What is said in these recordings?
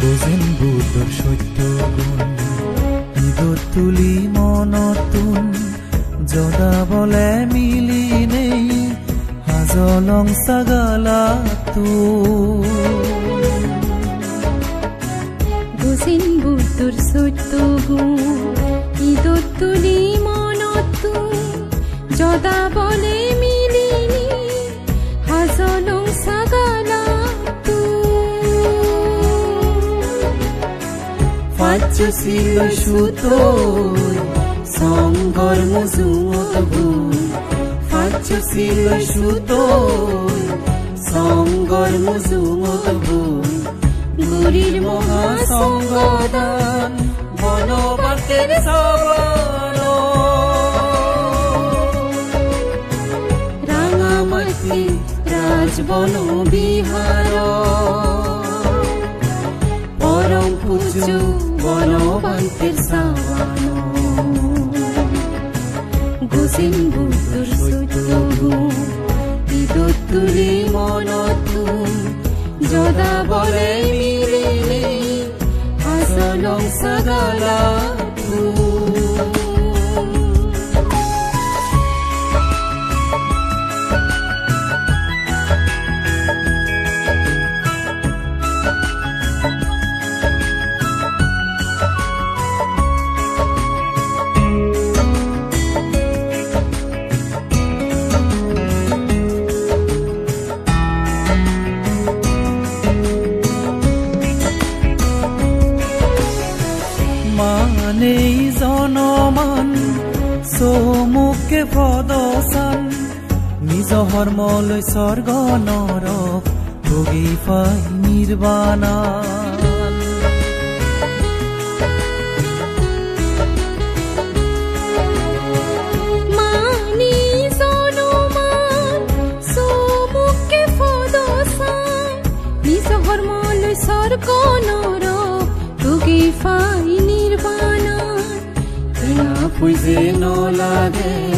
বুজেন বুদ্ধৰ সত্য গুণ ঈদত তুলি মনতুন জদাবলে মিলি নেই হাজলং সাগালা বুজিন বুদ্ধৰ জদা বলে মিলিনি হাজলং সাগালা পাচ্ছিল সুতো সঙ্গর মজুমত গুণ পাচ্ছিল সুতো সঙ্গর মজুমত গুণ গুরির মহাসংগদান বনবাসের সবন রাঙামাটি রাজবন বিহার। পরম পুজো বনবান্তের সাবান গোসিন বুদ্ধর পদচান নিজ ধৰ্মলৈ স্বৰ্গ নৰক, ভোগী পাই নিৰ্বাণা। স্বৰ্গ নৰ তুগি ফাই নিৰ্বাণাৰ টেঙা ফুইজে নলাগে সিলফালে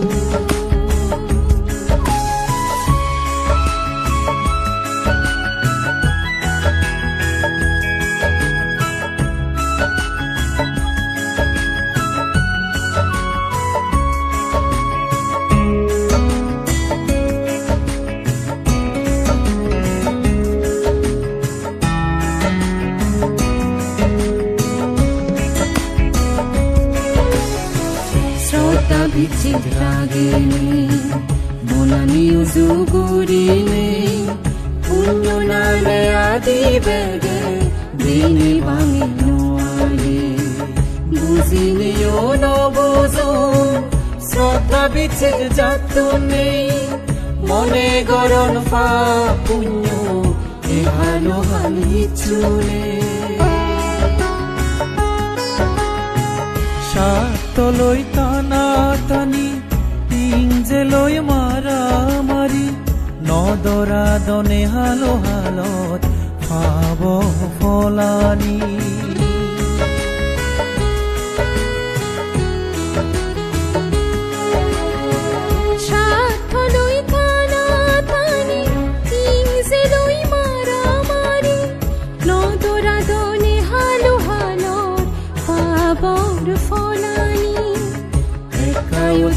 রাগিনী বনানি উজুগুরিনি পুণ্য নামে আদি বেগে। দিনে বাঙে নোয়ারে বুঝিনিও নবুঝো শ্রদ্ধা বিচ্ছেদ যাত নেই। মনে গরণ পা পুণ্য এ ভালো হালি চুলে সাতলৈ টানা টানি পিঞ্জেলৈ মাৰা মাৰি নদৰা দনে হালো হালত পাব ফলানি।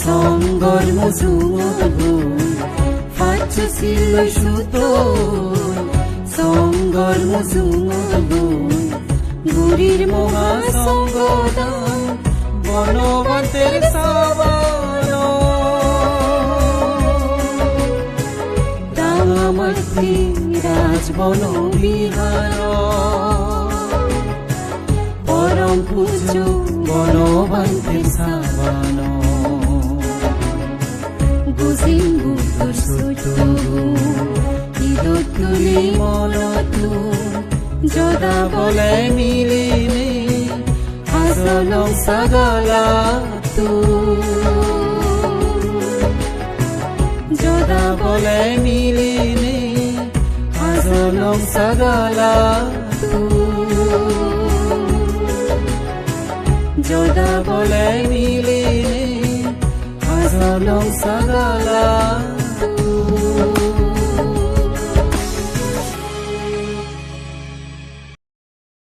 Songgol mo sumugol Facho silo suto Songgol mo sumugol গুরির মহা সঙ্গদান বনবন্তের সাবান রাঙামাটি রাজবন বিহার পরম পুজো বনবন্তের সাবান। সুতো তুলি মনতু যদা বলে মিলিনে আসলং সাগলা তু। যদা বলে মিলিনে আসলং সাগলা sada bole mile hasam long sada la